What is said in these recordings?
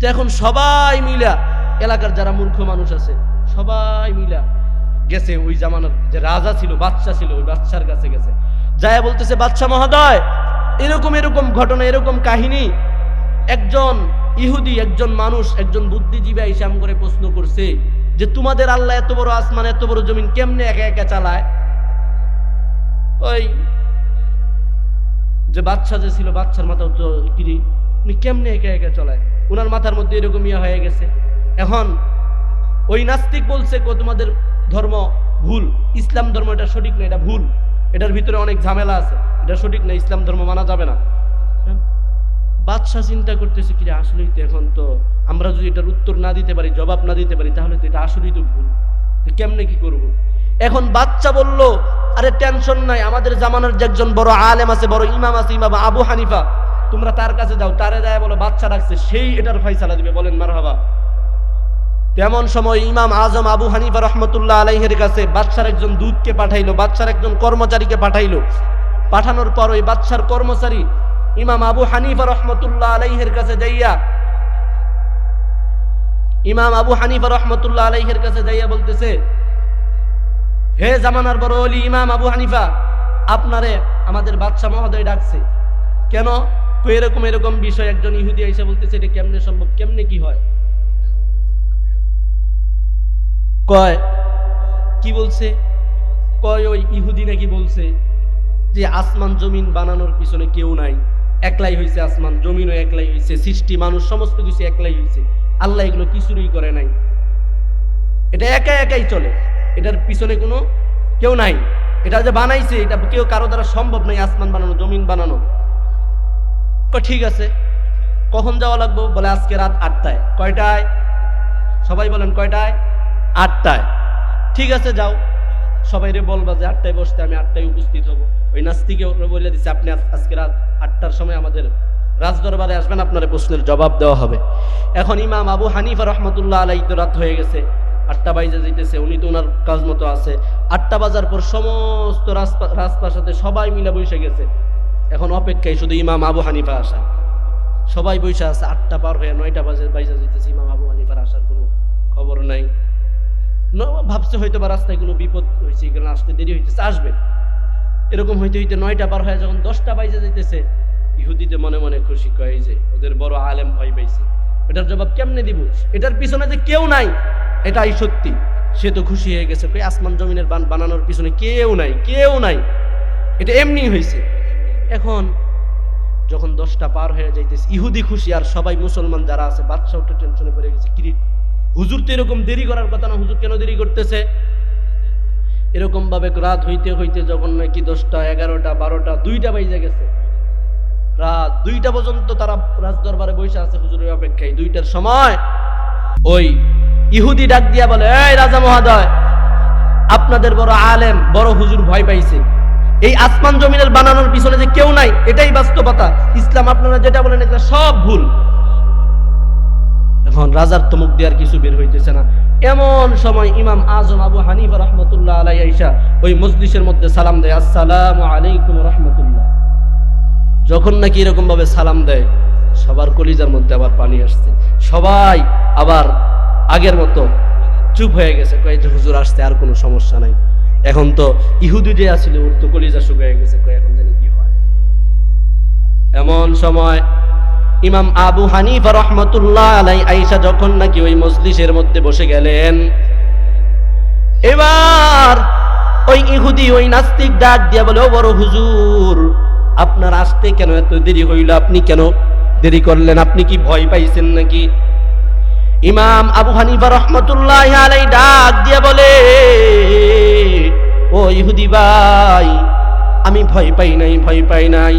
তো এখন সবাই মিলা এলাকার যারা মূর্খ মানুষ আছে, সবাই মিলা গেছে ওই জামানার যে রাজা ছিল বাচ্চা ছিল, ওই বাচ্চার কাছে গেছে। যায় বলতেছে বাচ্চা মহোদয়, এরকম এরকম ঘটনা, এরকম কাহিনী। একজন ইহুদি, একজন মানুষ, একজন বুদ্ধিজীবী হিসাম করে প্রশ্ন করছে যে, তোমাদের আল্লাহ এত বড় আসমান, এত বড় জমিন কেমনে একা একা চালায়? ওই যে বাচ্চা যে ছিল বাচ্চার মাথা তো কিরি উনি কেমনে একা একা চলায়? ওনার মাথার মধ্যে এরকম ইয়ে হয়ে গেছে। এখন ওই নাস্তিক বলছে তোমাদের ধর্ম ভুল। ইসলাম ধর্ম এটা সঠিক না, এটা ভুল। এটার ভিতরে অনেক ঝামেলা আছে। এটা সঠিক না, ইসলাম ধর্ম মানা যাবে না। হ্যাঁ? বাদশাহ চিন্তা করতেছে কি আসলেই তো এখন তো আমরা যদি এটার উত্তর না দিতে পারি, জবাব না দিতে পারি, তাহলে তো এটা আসলেই তো ভুল। কেমনে কি করব? এখন বাচ্চা বলল, আরে টেনশন নাই, আমাদের জামানার যে একজন বড় আলেম আছে, বড় ইমাম আছে, ইমাম আবু হানিফা তোমরা তার কাছে যাও, তারে যায় বলো, বাচ্চা রাখছে সেই এটার ফয়সালা দিবে, বলেন মারহাবা। তেমন সময় ইমাম আজম আবু হানিফা রহমতুল্লাহ আলাইহের কাছে বাচ্চার একজন দূতকে পাঠাইলো, বাচ্চার একজন কর্মচারীকে পাঠাইলো। পাঠানোর পর ওই বাচ্চার কর্মচারী ইমাম আবু হানিফা রহমতুল্লাহ আলাইহের কাছে যাইয়া ইমাম আবু হানিফা রহমতুল্লাহ আলাইহের কাছে যাইয়া বলতেছে, হে জামানার বড় অলি ইমাম আবু হানিফা, আপনারে আমাদের বাচ্চা মহোদয় ডাকছে। কেন? তো এরকম এরকম বিষয় একজন ইহুদি এসে বলতেছে, এটা কেমনে সম্ভব? কেমনে কি হয়? কয়, কি বলছে? কয়, ওই ইহুদি নাকি বলছে যে আসমান জমিন বানানোর পিছনে কেউ নাই। একলাই হয়েছে আসমান, জমিনও একলাই হয়েছে সৃষ্টি, মানুষ, সমস্ত কিছু একলাই হয়েছে আল্লাহ এগুলো কিছুরই করে নাই। এটা একা একাই চলে। এটার পিছনে কোনো কেউ নাই। এটা যে বানাইছে, এটা কেউ কারও দ্বারা সম্ভব নাই, আসমান বানানো, জমিন বানানো। কয় ঠিক আছে। কখন যাওয়া লাগবো? বলে আজকে রাত আটটায়। কয়টায়? সবাই বলেন কয়টায়? আটটায়। ঠিক আছে, যাও। সবাই রে বলবা যে আটটায় বসতে আমি আটটায় উপস্থিত হব। ওই নাস্তিকে বলে দিচ্ছে আপনি আজকে রাত আটটার সময় আমাদের রাজদরবারে আসবেন, আপনার প্রশ্নের জবাব দেওয়া হবে। এখন ইমাম আবু হানিফা রহমতুল্লাহ আলাই তো রাত হয়ে গেছে। আটটা বাইজে যাইতেছে উনি তো ওনার কাজ মতো আছে। আটটা বাজার পর সমস্ত রাজপা- রাজপ্রাসাদে সবাই মিলে বসে গেছে। এখন অপেক্ষায় শুধু ইমাম আবু হানিফা আসা সবাই বসে আছে, আটটা পার হয়ে নয়টা বাজে, বাইজে যেতেছে ইমাম আবু হানিফার আসার কোনো খবর নাই। ভাবছে হয়তো বা রাস্তায় কোনো বিপদ হয়েছে এখানে আসতে দেরি হইতেছে, আসবে। এরকম হইতে হইতে নয়টা পার হয়ে যখন দশটা বাইজে যেতেছে ইহুদিতে মনে মনে খুশি কয় যে, ওদের বড় আলেম ভয় পাইছে। এটার জবাব কেমনে দিব? এটার পিছনে যে কেউ নাই, এটাই সত্যি। সে তো খুশি হয়ে গেছে আসমান জমিনের বান বানানোর পিছনে কেউ নাই কেউ নাই। এটা এমনি হয়েছে এখন যখন দশটা পার হয়ে যাইতেছে, ইহুদি খুশি, আর সবাই মুসলমান যারা আছে বাচ্চা উঠে টেনশনে পড়ে গেছে, কিরি, হুজুর তো এরকম দেরি করার কথা না, হুজুর কেন দেরি করতেছে? এরকম ভাবে রাত হইতে হইতে যখন নাকি দশটা, এগারোটা, বারোটা, দুইটা বাইজে গেছে। রাত দুইটা পর্যন্ত তারা রাজ দরবারে বসে আছে হুজুরের অপেক্ষায়। দুইটার সময় ওই ইহুদি ডাক দিয়া বলে, এই রাজা মহাদয়, আপনাদের বড় আলেম, বড় হুজুর ভয় পাইছে। এই আসমান জমিনের বানানোর পিছনে যে কেউ নাই, এটাই বাস্তবতা। ইসলাম আপনারা যেটা বলেন, এটা সব ভুল। এখন রাজার তো মুখ দিয়ে আর কিছু বের হইতেছে না। এমন সময় ইমাম আজম আবু হানিফা রহমতুল্লাহ আলাই আইসা ওই মজলিসের মধ্যে সালাম দেয়, আসসালামু আলাইকুম রহমতুল্লাহ। যখন নাকি এরকম ভাবে সালাম দেয়, সবার কলিজার মধ্যে আবার পানি আসছে। সবাই আবার আগের মতো চুপ হয়ে গেছে, কয়ে যে হুজুর আসতে আর কোনো সমস্যা নাই। এখন তো ইহুদি যে আছিল ওর তো কলিজা শুকিয়ে গেছে এখন জানি কি হয়। এমন সময় ইমাম আবু হানিফা রহমতুল্লাহ আলাই আইসা যখন নাকি ওই মজলিসের মধ্যে বসে গেলেন, এবার ওই ইহুদি, ওই নাস্তিক ডাক দিয়া বলে, ও বড় হুজুর, আপনার আসতে কেন এত দেরি হইল? আপনি কেন দেরি করলেন? আপনি কি ভয় পাইছেন নাকি? ইমাম আবু হানিফা রহমতুল্লাহ আলাই ডাক দিয়া বলে, ও ইহুদি ভাই, আমি ভয় পাই নাই, ভয় পাই নাই।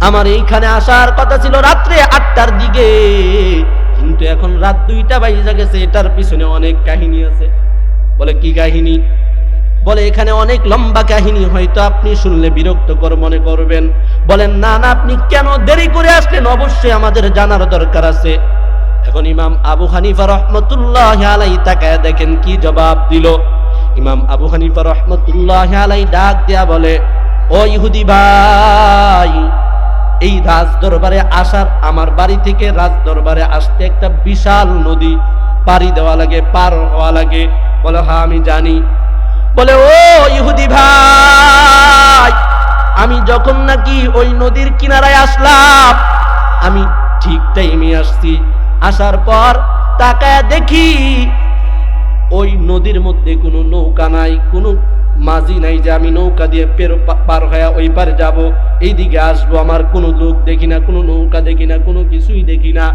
আমার এইখানে আসার কথা ছিল রাত্রে আটটার দিকে, কিন্তু এখন রাত দুইটা বাইজা গেছে, এটার পিছনে অনেক কাহিনী আছে। বলে, কি কাহিনী? বলে, এখানে অনেক লম্বা কাহিনী, হয়তো আপনি শুনলে বিরক্তকর মনে করবেন। বলেন, না না, আপনি কেন দেরি করে আসলেন? অবশ্যই আমাদের জানার দরকার আছে। এখন ইমাম আবু হানিফা রহমতুল্লাহ আলাই তাকায় দেখেন কি জবাব দিল। ইমাম আবু হানিফা রহমতুল্লাহ আলাই ডাক দেয়া বলে, ও ইহুদি ভাই, এই রাজ দরবারে আসার আমার বাড়ি থেকে রাজ দরবারে আসতে একটা বিশাল নদী, পাড়ি দেওয়া লাগে, পার হওয়া লাগে। বলে হ্যাঁ আমি জানি। বলে, ও ইহুদি ভাই, আমি যখন নাকি ওই নদীর কিনারায় আসলাম, আমি ঠিক টাইমে আসছি। আসার পর তাকায় দেখি ওই নদীর মধ্যে কোনো নৌকা নাই, কোনো মাঝি নাই যে আমি নৌকা দিয়ে পের পার হয়ে ওই পারে যাব। এইদিকে আসব, আমার কোনো লোক দেখি না, কোনো নৌকা দেখি না, কোনো কিছুই দেখি না।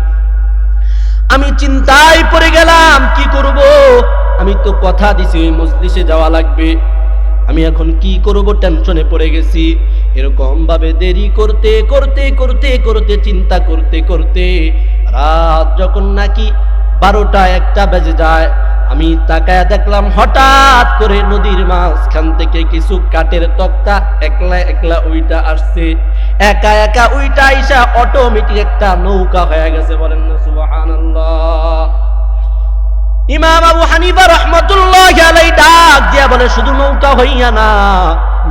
আমি চিন্তায় পড়ে গেলাম, কি করব? আমি তো কথা দিছি, ওই মসজিদে যাওয়া লাগবে। আমি এখন কি করব? টেনশনে পড়ে গেছি। এরকম ভাবে দেরি করতে করতে করতে করতে, চিন্তা করতে করতে রাত যখন নাকি বারোটা একটা বেজে যায়, আমি তাকায় দেখলাম হঠাৎ করে নদীর মাঝখান থেকে কিছু কাঠের তক্তা একলা একলা উইটা আসছে। একা একা উইটা আইসা অটোমেটিক একটা নৌকা হয়ে গেছে, বলেন না, সুবহানাল্লাহ। ইমাম আবু হানিফা রহমতুল্লাহ আলাই ডাক দিয়া বলে, শুধু নৌকা হইয়া না,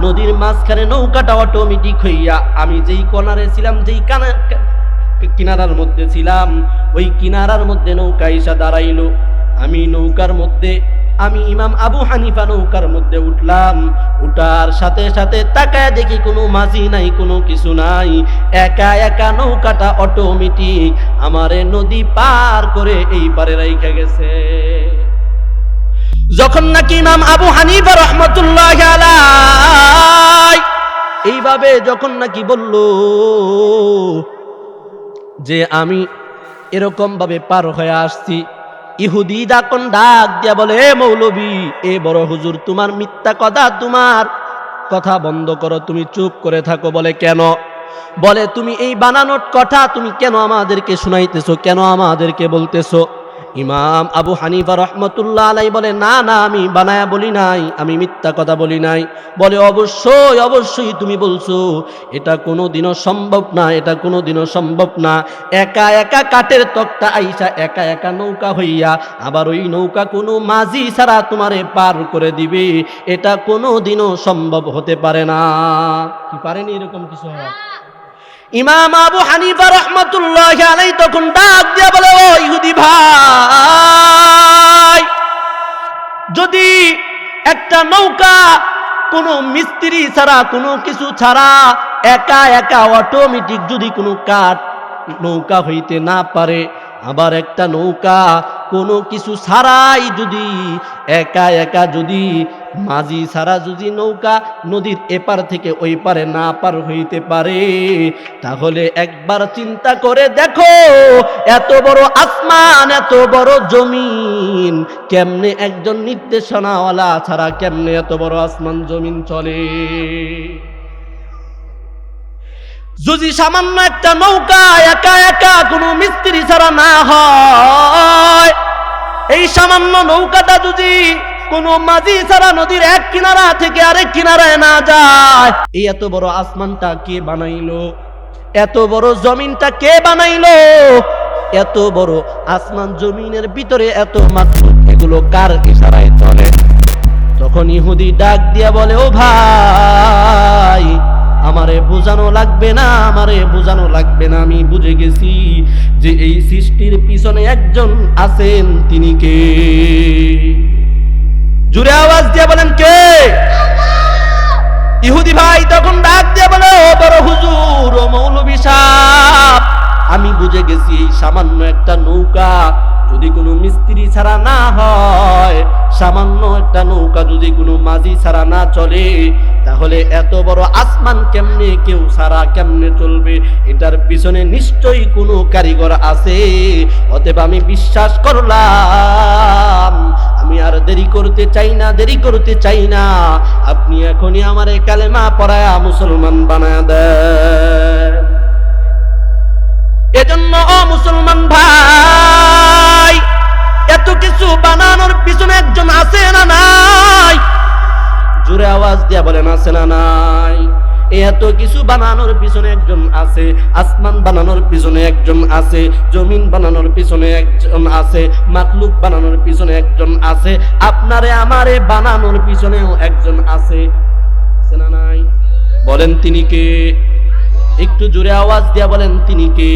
নদীর মাঝখানে নৌকাটা অটোমেটিক হইয়া আমি যেই কনারে ছিলাম, যেই কানা কিনারার মধ্যে ছিলাম, ওই কিনারার মধ্যে নৌকা ইসা দাঁড়াইলো। আমি নৌকার মধ্যে, আমি ইমাম আবু হানিফা নৌকার মধ্যে উঠলাম। উঠার সাথে সাথে তাকায় দেখি কোনো মাঝি নাই, কোনো কিছু নাই। একা একা নৌকাটা অটোমেটিক আমারে নদী পার করে এই পারে রাইখা গেছে। যখন নাকি ইমাম আবু হানিফা রহমতুল্লাহ এইভাবে যখন নাকি বলল যে আমি এরকম ভাবে পার হয়ে আসছি। ইহুদি দাকন ডাক দিয়া বলে, "এ মৌলবী, এ বড় হুজুর, তোমার মিথ্যা কথা তোমার। কথা বন্ধ করো, তুমি চুপ করে থাকো। বলে, কেন? বলে, তুমি এই বানানোর কথা তুমি কেন আমাদেরকে শুনাইতেছো? কেন আমাদেরকে বলতেছো? ইমাম আবু হানিফা রহমতুল্লাহ আলাই বলে, না না, আমি বানায়া বলি নাই, আমি মিথ্যা কথা বলি নাই। বলে, অবশ্যই অবশ্যই তুমি বলছো, এটা কোনো দিনও সম্ভব না, এটা কোনো দিনও সম্ভব না। একা একা কাঠের তক্তা আইসা একা একা নৌকা হইয়া, আবার ওই নৌকা কোনো মাঝি ছাড়া তোমারে পার করে দিবে, এটা কোনো দিনও সম্ভব হতে পারে না। কি পারেনি এরকম কিছু? হওয়া ইমাম আবু হানিফা রহমতুল্লাহ আলাই তখন ডাক দিয়া বলে, ও ইহুদি ভাই, যদি একটা নৌকা কোনো মিস্ত্রি ছাড়া, কোনো কিছু ছাড়া একা একা অটোমেটিক যদি কোনো কাঠ নৌকা হইতে না পারে, আবার একটা নৌকা কোনো কিছু ছাড়াই যদি একা একা যদি মাঝি ছাড়া যদি নৌকা নদীর এপার থেকে ওই পারে না পার হইতে পারে, তাহলে একবার চিন্তা করে দেখো, এত বড় আসমান, এত বড় জমিন, কেমনে একজন নির্দেশনাওয়ালা ছাড়া কেমনে এত বড় আসমান জমিন চলে? যদি সামান্য একটা নৌকা একা একা কোনো মিস্ত্রি ছাড়া না হয়, এই সামান্য নৌকাটা যদি কোনো মাঝি ছাড়া নদীর এক কিনারা থেকে আরেক কিনারায় না যায়। এই এত বড় আসমানটা কে বানাইলো? এত বড় জমিনটা কে বানাইলো? এত বড় আসমান জমিনের ভিতরে এত মাত্র এগুলো কার ইশারায় চলে? তখন ইহুদি ডাক দিয়া বলে, ও ভাই, আমারে বোঝানো লাগবে না, আমারে বোঝানো লাগবে না, আমি বুঝে গেছি যে এই সৃষ্টির পিছনে একজন আছেন, তিনি কে? জুড়ে আওয়াজ দিয়ে বলেন কে? ইহুদি ভাই তখন ডাক দিয়ে বলে ও বড় হুজুর ও মৌলবি সাপ আমি বুঝে গেছি এই সামান্য একটা নৌকা যদি কোনো মিস্ত্রি ছাড়া না হয় সামান্য একটা নৌকা যদি কোনো মাঝি ছাড়া না চলে, তাহলে এত বড় আসমান কেমনে, কেউ ছাড়া কেমনে চলবে? এটার পিছনে নিশ্চয়ই কোনো কারিগর আছে। অতএব আমি বিশ্বাস করলাম, আমি আর দেরি করতে চাই না, দেরি করতে চাই না। আপনি এখনই আমার কালেমা পড়ায়া মুসলমান বানায় দেন। এজন্য, ও মুসলমান একজন আছে না নাই? জোরে আওয়াজ দিয়া বলেন, আছে না নাই? এত কিছু বানানোর পিছনে একজন আছে, আসমান বানানোর পিছনে একজন আছে, জমিন বানানোর পিছনে একজন আছে মাকলুক বানানোর পিছনে একজন আছে, আপনারে আমারে বানানোর পিছনেও একজন আছে। আছে না নাই? বলেন তিনি কে? একটু জোরে আওয়াজ দিয়া বলেন, তিনি কে?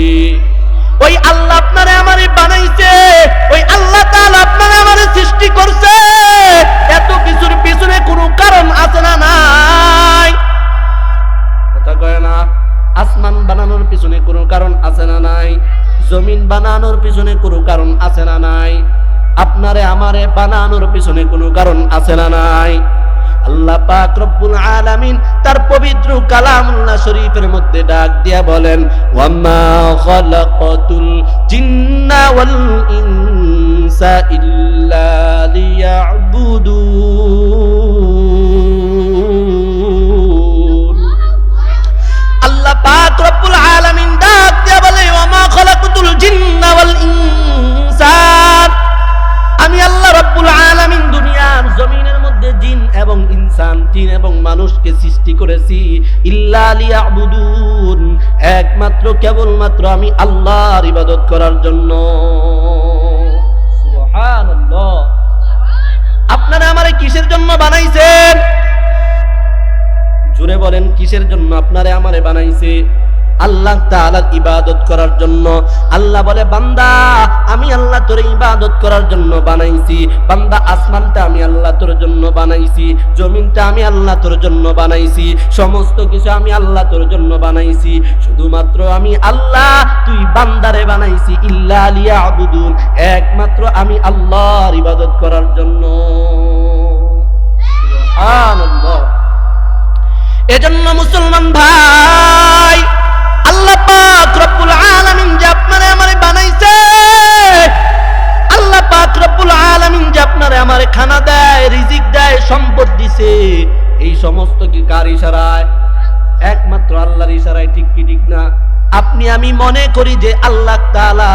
ওই আল্লাহ আপনারে আমারে বানাইছে আপনারে আমারে বানানোর পিছনে কোনো কারণ আছে না নাই? আল্লাহ পাক রব্বুল আলামিন তার পবিত্র কালামুল্লাহ শরীফের মধ্যে ডাক দিয়া বলেন ওয়াম্মা খালাকাতুল জিন্না ওয়াল ইনসা ইল্লা লিয়াবুদুন ইনসান জিন এবং মানুষকে সৃষ্টি করেছি। ইল্লা লিয়াবুদুন, একমাত্র কেবলমাত্র আমি আল্লাহর ইবাদত করার জন্য। আপনারা আমারে কিসের জন্য বানাইছেন? জুড়ে বলেন, কিসের জন্য আপনারে আমারে বানাইছে? আল্লাহ তাআলার ইবাদত করার জন্য। আল্লাহ বলে, বান্দা, আমি আল্লাহ তোর ইবাদত করার জন্য বানাইছি। বান্দা, আসমানটা আমি আল্লাহ তোর জন্য বানাইছি। জমিনটা আমি আল্লাহ তোর জন্য বানাইছি। সমস্ত কিছু আমি আল্লাহ তোর জন্য বানাইছি। শুধুমাত্র আমি আল্লাহ, তুই বান্দারে বানাইছি। ইল্লা আলিয়া লিয়াবুদুন। একমাত্র আমি আল্লাহর ইবাদত করার জন্য। সুবহানাল্লাহ। এজন্য মুসলমান ভাই কি কার ইশারায়, একমাত্র আল্লাহর ইশারায় ঠিক কি ঠিক না? আপনি আমি মনে করি যে আল্লাহ তাআলা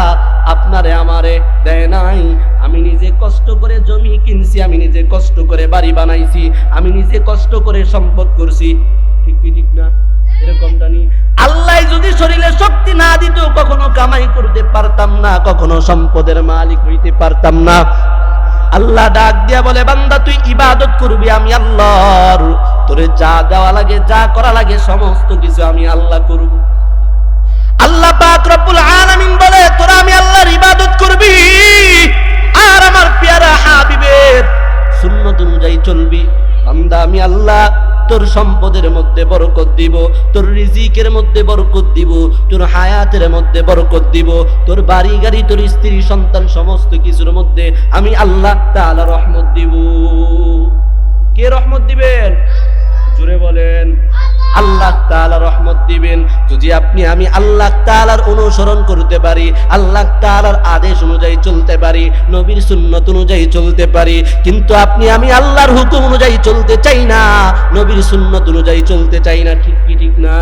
আপনারে আমারে দেয় নাই। আমি নিজে কষ্ট করে জমি কিনছি, আমি নিজে কষ্ট করে বাড়ি বানাইছি, আমি নিজে কষ্ট করে সম্পদ করছি। ঠিক কি ঠিক না? এরকমটা নি আল্লাহ যদি শরীরে শক্তি না দিত, কখনো কামাই করতে পারতাম না, কখনো সম্পদের মালিক হইতে পারতাম না। আল্লাহ ডাক দিয়া বলে, বান্দা, তুই ইবাদত করবি, আমি আল্লাহর তোরে যা দেওয়া লাগে, যা করা লাগে, সমস্ত কিছু আমি আল্লাহ করব আল্লাহ পাক রব্বুল আলামিন বলে, তোরা আমি আল্লাহর ইবাদত করবি আর আমার পেয়ারা হাবিবের সুন্নত অনুযায়ী চলবি। বান্দা, আমি আল্লাহ তোর সম্পদের মধ্যে বরকত দিব, তোর রিজিকের মধ্যে বরকত দিব, তোর হায়াতের মধ্যে বরকত দিব, তোর বাড়ি, গাড়ি, তোর স্ত্রী, সন্তান, সমস্ত কিছুর মধ্যে আমি আল্লাহ তাআলা রহমত দিব। কে রহমত দিবেন? জুড়ে বলেন, আল্লাহ তাআলা রহমত দিবেন। যদি আপনি, আমি আল্লাহ তাআলার অনুসরণ করতে পারি, আল্লাহ তাআলার আদেশ অনুযায়ী চলতে পারি, নবীর সুন্নত অনুযায়ী চলতে পারি, কিন্তু আপনি, আমি আল্লাহর হুকুম অনুযায়ী চলতে চাই না, নবীর সুন্নত অনুযায়ী চলতে চাই না, ঠিক কি ঠিক না?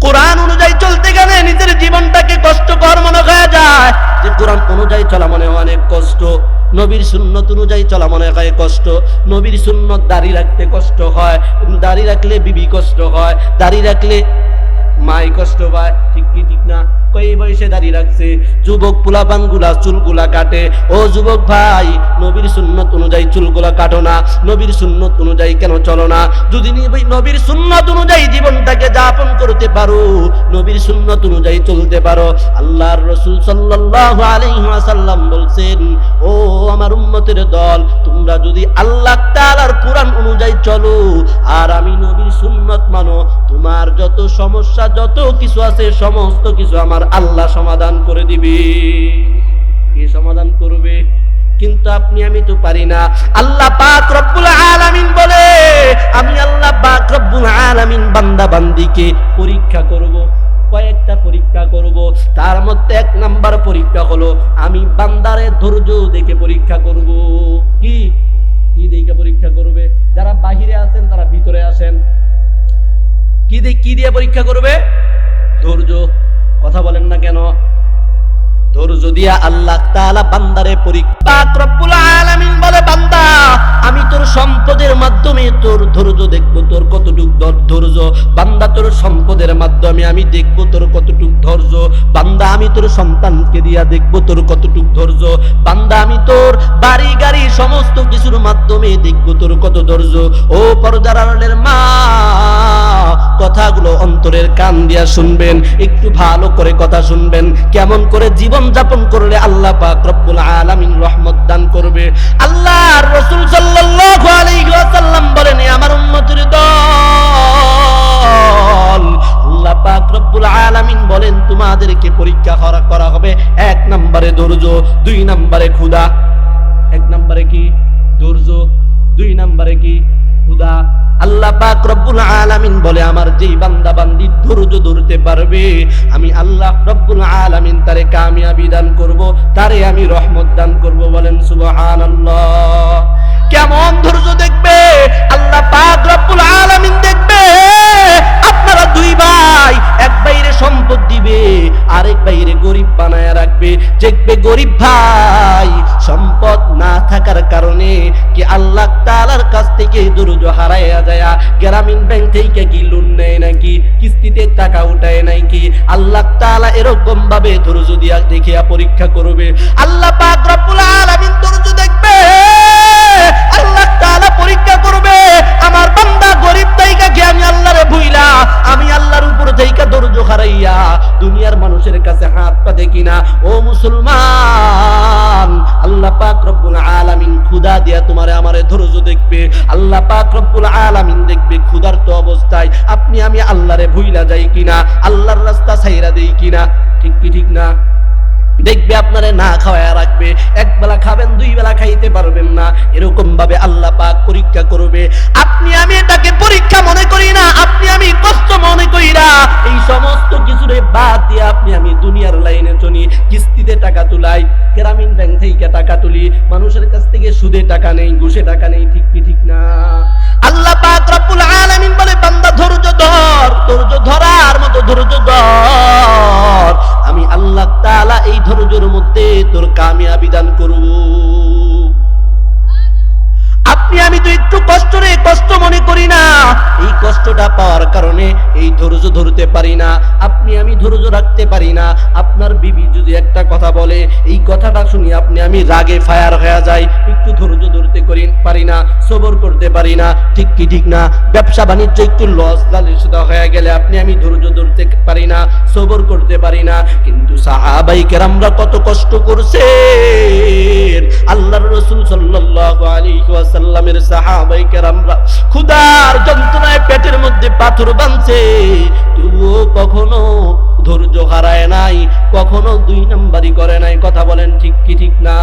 কোরআন অনুযায়ী চলতে গেলে নিজের জীবনটাকে কষ্টকর মনে হয়ে যায়। যে কোরআন অনুযায়ী চলা মনে অনেক কষ্ট। নবীর সুন্নত অনুযায়ী চলা মনে হয় কষ্ট। নবীর সুন্নত দাড়ি রাখতে কষ্ট হয়। দাড়ি রাখলে বিবি কষ্ট হয়। দাড়ি রাখলে মাই কষ্ট পায়। ঠিক কি, ঠিক না? কই বয়সে দাঁড়িয়ে রাখছে। যুবক পোলাপানগুলা চুলগুলা কাটে। ও যুবক ভাই, নবীর সুন্নত অনুযায়ী চুলগুলা কাটো না। নবীর সুন্নত অনুযায়ী কেন চলো না? যদি নবীর সুন্নত অনুযায়ী জীবনটাকে যাপন করতে পারো, নবীর সুন্নত অনুযায়ী চলতে পারো। আল্লাহর রসুল সাল্লাল্লাহু আলাইহি ওয়াসাল্লাম বলছেন, ও আমার উম্মতের দল, তোমরা যদি আল্লাহ তাআলার কোরআন অনুযায়ী চলো, আর আমি নবীর সুন্নত মানো, তোমার যত সমস্যা, যত কিছু আছে, সমস্ত কিছু আমার আল্লাহ সমাধান করে দিবে। কে সমাধান করবে? কিন্তু আপনি, আমি তো পারি না। আল্লাহ আলামিন বলে, আমি আল্লাহ আলামিন বান্দা বান্দিকে পরীক্ষা করব, কয়েকটা পরীক্ষা করব। তার মধ্যে এক নাম্বার পরীক্ষা হলো, আমি বান্দারে ধৈর্য দেখে পরীক্ষা করব। কি? কি দেখে পরীক্ষা করবে? যারা বাহিরে আছেন, তারা ভিতরে আসেন। কি দিয়ে কি দিয়ে পরীক্ষা করবে? ধৈর্য। কথা বলেন না কেন? ধৈর্য দিয়া আল্লাহ বান্দারে আলামিন বলে, বান্দা, আমি তোর সম্পদের মাধ্যমে তোর ধৈর্য দেখব, তোর কতটুক ধৈর্য? বান্দা, তোর সম্পদের মাধ্যমে আমি দেখব তোর কতটুক ধৈর্য? বান্দা, আমি তোর সন্তানকে দিয়া দেখব তোর কতটুক ধৈর্য? বান্দা, আমি তোর বাড়ি, গাড়ি, সমস্ত কিছুর মাধ্যমে দেখব তোর কত ধৈর্য? ও পর্দার মা, কথাগুলো অন্তরের কান দিয়া শুনবেন, একটু ভালো করে কথা শুনবেন, কেমন করে জীবন যাপন করলে আল্লাহ পাক রব্বুল আলামিন রহমত দান করবে। আল্লাহর রাসূল সাল্লাল্লাহু বলেন আমার উম্মতের দল। আল্লাহ বলেন, তোমাদেরকে পরীক্ষা করা হবে। এক নম্বরে ধৈর্য, দুই নম্বরে ক্ষুধা। এক নম্বরে কি? ধৈর্য, দুই নম্বরে কি? ক্ষুধা। আল্লাহ পাক রব্বুল আলামিন বলে, আমার যেই বান্দা বান্দি ধৈর্য ধরতে পারবে, আমি আল্লাহ রব্বুল আলামিন তারে কামিয়াবি দান করব, তারে আমি রহমত দান করব। বলেন, সুবহানাল্লাহ। কেমন ধৈর্য দেখবে? আল্লাহ পাক রব্বুল আলামিন দেখবে, আপনারা দুই ভাই, এক বাইরে সম্পদ দিবে, আরেক বাইরে গরিব বানায় রাখবে। দেখবে গরিব ভাই সম্পদ না থাকার কারণে কি আল্লাহ তাআলার কাছ থেকে দুরুজ হারাইয়া যায়? গ্রামীণ ব্যাংক থেকে কি লোন নেয় নাকি? কিস্তিতে টাকা উঠায় নাকি? আল্লাহ তাআলা এরকম ভাবে ধৈর্য দিয়া দেখিয়া পরীক্ষা করবে। আল্লাহ দেখবে। আল্লাহ তাআলা পরীক্ষা করবে। আমার গরিব তাইকা কি আমি ভুইলা? আমি হারাইয়া দুনিয়ার মানুষের কাছে হাত পাতে কিনা? ও মুসলমান! আল্লাহ পাক রব্বুল আলামিন ক্ষুধা দিয়া তোমারে আমারে ধৈর্য দেখবে। আল্লাহ পাক রব্বুল আলামিন দেখবে ক্ষুধার্ত অবস্থায়। আপনি, আমি আল্লাহরে ভুইলা যাই কিনা, আল্লাহর রাস্তা ছাইরা দেই কিনা, ঠিক কি ঠিক না? দেখবে আপনারে না খাওয়ায় রাখবে, এক বেলা খাবেন, দুই বেলা খাইতে পারবেন না। এরকম ভাবে আল্লাহ পাক পরীক্ষা করবে। আপনি, আমি এটাকে পরীক্ষা মনে করি না, আপনি, আমি কষ্ট মনে করি না এই সমস্ত কিছুরে বাদ দিয়ে আপনি, আমি দুনিয়ার চলি কিস্তিতে টাকা তুলাই, গ্রামীণ ব্যাংক থেকে টাকা তুলি, মানুষের কাছ থেকে সুদে টাকা নেই, ঘুষে টাকা নেই, ঠিক কি ঠিক না? আল্লাহ পাক রব্বুল আলামিন বলে, বান্দা, ধৈর্য ধর, ধৈর্য ধরার মতো ধৈর্য ধর। আমি আল্লাহ তাআলা এই ধৈর্যের মধ্যে তোর কামিয়াবি দান করব। আপনি, আমি তো একটু কষ্ট রে, কষ্ট মনে করি না। এই কষ্টটা পাওয়ার কারণে এই ধৈর্য ধরতে পারি না। আপনি, আমি ধৈর্য রাখতে পারি না। আপনার বিবি যদি একটা কথা বলে, এই কথাটা শুনি আপনি, আমি রাগে ফায়ার হয়ে যাই। একটু ধৈর্য ধরতে করি, পারি না, সবর করতে পারি না। ঠিক কি ঠিক না? ব্যবসা বাণিজ্য একটু লস লালিসুদা হয়ে গেলে আপনি, আমি ধৈর্য ধরতে পারি না, সবর করতে পারি না। কিন্তু সাহাবাই কেরামরা কত কষ্ট করছে আল্লাহর রসুল সাল্লাল্লাহু আলাইহি ওয়াসাল্লামের সাহাবাই কেরামরা ক্ষুধার যন্ত্রণায় পেটের মধ্যে পাথর বাঁধছে। তবুও কখনো ধৈর্য হারায় নাই, কখনো দুই নাম্বারি করে নাই। কথা বলেন ঠিক কি ঠিক না?